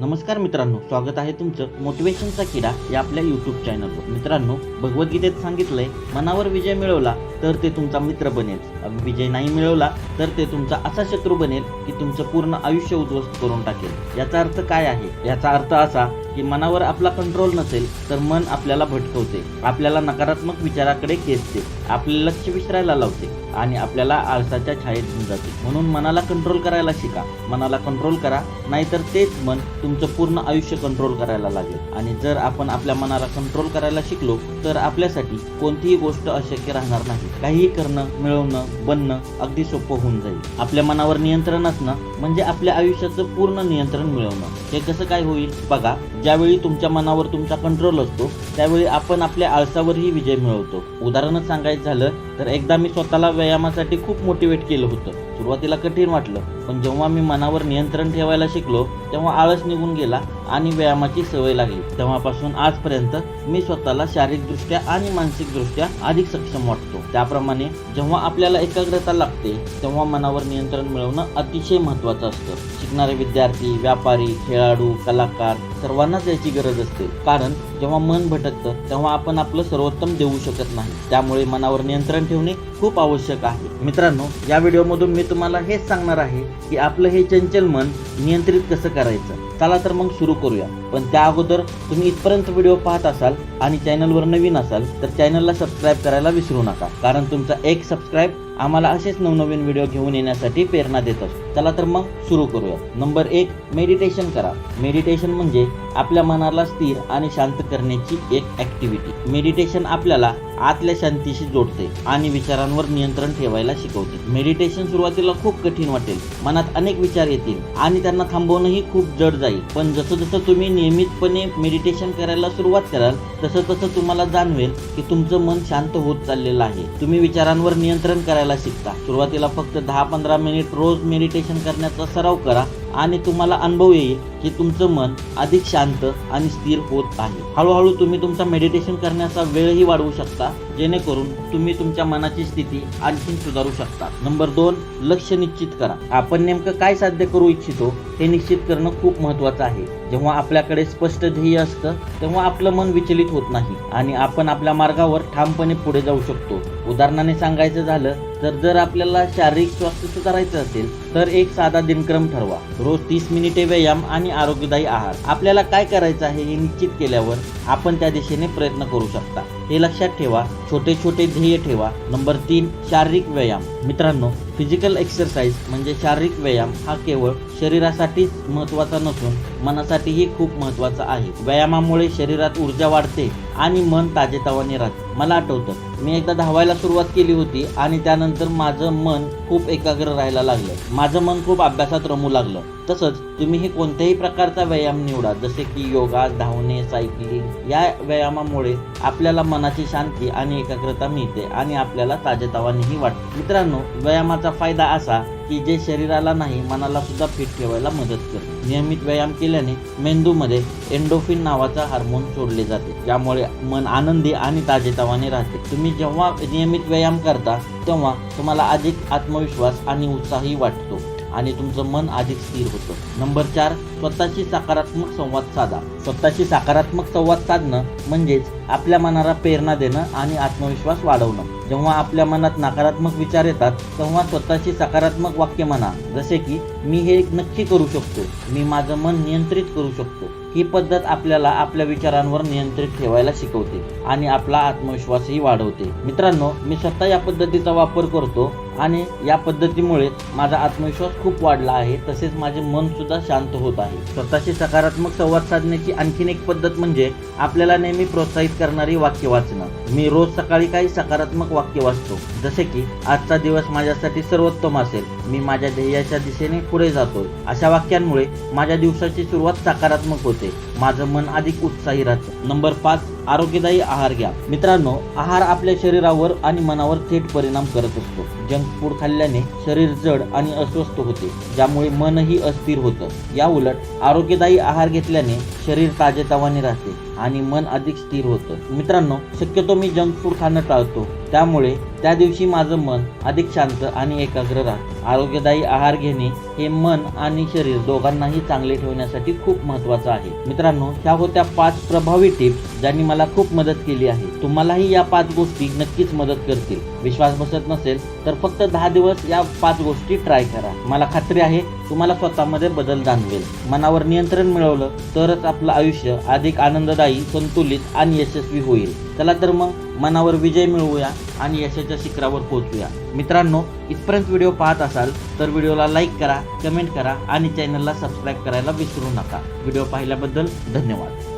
नमस्कार मित्रांनो स्वागत आहे तुमचं मोटिवेशनचा किडा या आपल्या युट्यूब चॅनलवर मित्रांनो भगवद्गीतेत सांगितलंय मनावर विजय मिळवला तर ते तुमचा मित्र बनेल. विजय नाही मिळवला तर ते तुमचा असा शत्रू बनेल की तुमचं पूर्ण आयुष्य उद्ध्वस्त करून टाकेल. याचा अर्थ काय आहे? याचा अर्थ असा की मनावर आपला कंट्रोल नसेल तर मन आपल्याला भटकवते. आपल्याला नकारात्मक विचाराकडे खेचते. आपले लक्ष विसरायला लावते आणि आपल्याला आळसाच्या छायेत घेऊन जाते. म्हणून मनाला कंट्रोल करायला शिका. मनाला कंट्रोल करा. नाहीतर तेच मन तुमचं पूर्ण आयुष्य कंट्रोल करायला लागेल. आणि जर आपण आपल्या मनाला कंट्रोल करायला शिकलो तर आपल्यासाठी कोणतीही गोष्ट अशक्य राहणार नाही. काहीही करणं मिळवणं बनणं अगदी सोपं होऊन जाईल. आपल्या मनावर नियंत्रण असणं म्हणजे आपल्या आयुष्याचं पूर्ण नियंत्रण मिळवणं. हे कसं काय होईल? बघा ज्यावेळी तुमच्या मनावर तुमचा कंट्रोल असतो त्यावेळी आपण आपल्या आळसावरही विजय मिळवतो. उदाहरणच सांगायचं झालं तर एकदा मी स्वतःला व्यायामासाठी खूप मोटिवेट केलं होतं. सुरुवातीला कठीण वाटलं पण जेव्हा मी मनावर नियंत्रण ठेवायला शिकलो तेव्हा आळस निघून गेला आणि व्यायामाची सवय लागली. तेव्हापासून आजपर्यंत मी स्वतःला शारीरिकदृष्ट्या आणि मानसिकदृष्ट्या अधिक सक्षम वाटतो. त्याप्रमाणे जेव्हा आपल्याला एकाग्रता लागते तेव्हा मनावर नियंत्रण मिळवणं अतिशय महत्त्वाचं असतं. शिकणारे विद्यार्थी व्यापारी खेळाडू कलाकार सर्वांनाच याची गरज असते. कारण जेव्हा मन भटकतं तेव्हा आपण आपलं सर्वोत्तम देऊ शकत नाही. त्यामुळे मनावर नियंत्रण ठेवणे खूप आवश्यक आहे. मित्रांनो या व्हिडिओमधून मी तुम्हाला हेच सांगणार आहे की आपलं हे चंचल मन नियंत्रित कसं करायचं? चला तर मग सुरू करूया. पण त्या अगोदर तुम्ही इथपर्यंत व्हिडिओ पाहत असाल आणि चॅनलवर नवीन असाल तर चॅनलला सबस्क्राईब करायला विसरू नका. कारण तुमचा एक सबस्क्राईब आम्हाला असेच नवनवीन व्हिडिओ घेऊन येण्यासाठी प्रेरणा देत असतो. चला तर मग सुरू करूया. नंबर एक मेडिटेशन करा. मेडिटेशन म्हणजे आपल्या मनाला स्थिर आणि शांत करण्याची एक ऍक्टिव्हिटी मेडिटेशन आपल्याला आतल्या शांतीशी जोडते आणि विचारांवर नियंत्रण ठेवायला शिकवते. मेडिटेशन सुरुवातीला खूप कठीण वाटेल. मनात अनेक विचार येतील आणि त्यांना थांबवणंही खूप जड जाईल. पण जसं जसं तुम्ही नियमितपणे मेडिटेशन करायला सुरुवात कराल तसं तसं तुम्हाला जाणवेल की तुमचं मन शांत होत चाललेलं आहे. तुम्ही विचारांवर नियंत्रण करायला शिकता. सुरुवातीला फक्त दहा पंधरा मिनिट रोज मेडिटेशन करण्याचा सराव करा. आणि तुम्हाला अनुभव येईल की तुमचं मन अधिक शांत आणि स्थिर होत आहे. हळूहळू तुम्ही तुमचा मेडिटेशन करण्याचा वेळही वाढवू शकता. जेणेकरून तुम्ही तुमच्या मनाची स्थिती आणखी सुधारू शकता. नंबर दोन लक्ष निश्चित करा. आपण नेमकं काय साध्य करू इच्छितो हे निश्चित करणं खूप महत्वाचं आहे. जेव्हा आपल्याकडे स्पष्ट ध्येय असतं तेव्हा आपलं मन विचलित होत नाही आणि आपण आपल्या मार्गावर ठामपणे पुढे जाऊ शकतो. उदाहरणाने सांगायचं झालं तर जर आपल्याला शारीरिक स्वास्थ्य सुधारायचं असेल तर एक साधा दिनक्रम ठरवा. रोज तीस मिनिटे व्यायाम आणि आरोग्यदायी आहार. आपल्याला काय करायचं आहे हे निश्चित केल्यावर आपण त्या दिशेने प्रयत्न करू शकता. हे लक्षात ठेवा. छोटे छोटे ध्येय ठेवा. नंबर तीन शारीरिक व्यायाम. मित्रांनो फिजिकल एक्सरसाइज म्हणजे शारीरिक व्यायाम हा केवळ शरीरासाठीच महत्त्वाचा नसून मनासाठीही खूप महत्त्वाचा आहे. व्यायामामुळे शरीरात ऊर्जा वाढते आणि मन ताजेतवाने राहते. मला आठवतं मी एकदा धावायला सुरुवात केली होती आणि त्यानंतर माझं मन खूप एकाग्र राहायला लागलं. माझं मन खूप अभ्यासात रमू लागलं. तसंच तुम्ही हे कोणत्याही प्रकारचा व्यायाम निवडा जसे की योगा धावणे सायकलिंग या व्यायामामुळे आपल्याला मनाची शांती आणि एकाग्रता मिळते आणि आपल्याला ताजेतवानेही वाटते. मित्रांनो व्यायामाचा फायदा असा की जे शरीराला नाही मनाला सुद्धा फिट ठेवायला मदत करते. नियमित व्यायाम केल्याने मेंदूमध्ये एंडोफिन नावाचा हार्मोन सोडले जाते. ज्यामुळे मन आनंदी आणि ताजेतवाने राहते. तुम्ही जेव्हा नियमित व्यायाम करता तेव्हा तुम्हाला अधिक आत्मविश्वास आणि उत्साही वाटतो आणि तुमचं मन अधिक स्थिर होतं. नंबर चार स्वतःशी सकारात्मक संवाद साधा. स्वतःशी सकारात्मक संवाद साधणं म्हणजेच आपल्या मनाला प्रेरणा देणं आणि आत्मविश्वास वाढवणं. जेव्हा आपल्या मनात नकारात्मक विचार येतात तेव्हा स्वतःशी सकारात्मक वाक्य म्हणा जसे की मी हे नक्की करू शकतो मी माझं मन नियंत्रित करू शकतो. ही पद्धत आपल्याला आपल्या विचारांवर नियंत्रित ठेवायला शिकवते आणि आपला आत्मविश्वासही वाढवते. मित्रांनो मी स्वतः या पद्धतीचा वापर करतो. आणि या पद्धतीमुळे माझा आत्मविश्वास खूप वाढला आहे. तसेच माझे मन सुद्धा शांत होत आहे. स्वतःशी सकारात्मक संवाद साधण्याची आणखीन एक पद्धत म्हणजे आपल्याला नेहमी प्रोत्साहित करणारी वाक्य वाचणं. मी रोज सकाळी काही सकारात्मक वाक्य वाचतो. जसे की आजचा दिवस माझ्यासाठी सर्वोत्तम असेल. मी माझ्या ध्येयाच्या दिशेने पुढे जातोय. अशा वाक्यांमुळे माझ्या दिवसाची सुरुवात सकारात्मक होते. माझं मन अधिक उत्साही राहतं. नंबर पाच आरोग्यदायी आहार घ्या. मित्रांनो आहार आपल्या शरीरावर आणि मनावर थेट परिणाम करत असतो. जंक फूड खाल्ल्याने शरीर जड आणि अस्वस्थ होते ज्यामुळे मनही अस्थिर होतं. या उलट आरोग्यदायी आहार घेतल्याने शरीर ताजेतवाने राहते. आणि मन अधिक स्थिर होतं. मित्रांनो शक्यतो मी जंक फूड खाणं टाळतो. त्यामुळे त्या दिवशी माझं मन अधिक शांत आणि एकाग्र राहतं. आरोग्यदायी आहार घेणे हे मन आणि शरीर दोघांनाही चांगले ठेवण्यासाठी खूप महत्त्वाचं आहे. मित्रांनो ह्या होत्या पाच प्रभावी टिप्स ज्यांनी मला खूप मदत केली आहे. तुम्हालाही या पाच गोष्टी नक्कीच मदत करतील. विश्वास बसत नसेल तर फक्त दहा दिवस या पाच गोष्टी ट्राय करा. मला खात्री आहे तुम्हाला स्वतःमध्ये बदल जाणवेल. मनावर नियंत्रण मिळवलं तरच आपलं आयुष्य अधिक आनंददायी संतुलित आणि यशस्वी होईल. चला तर मग मनावर विजय मिळवूया आणि यशाच्या शिखरावर पोहोचूया. मित्रांनो इथपर्यंत व्हिडिओ पाहत असाल तर व्हिडिओला लाईक करा कमेंट करा आणि चॅनलला सबस्क्राईब करायला विसरू नका. व्हिडिओ पाहिल्याबद्दल धन्यवाद.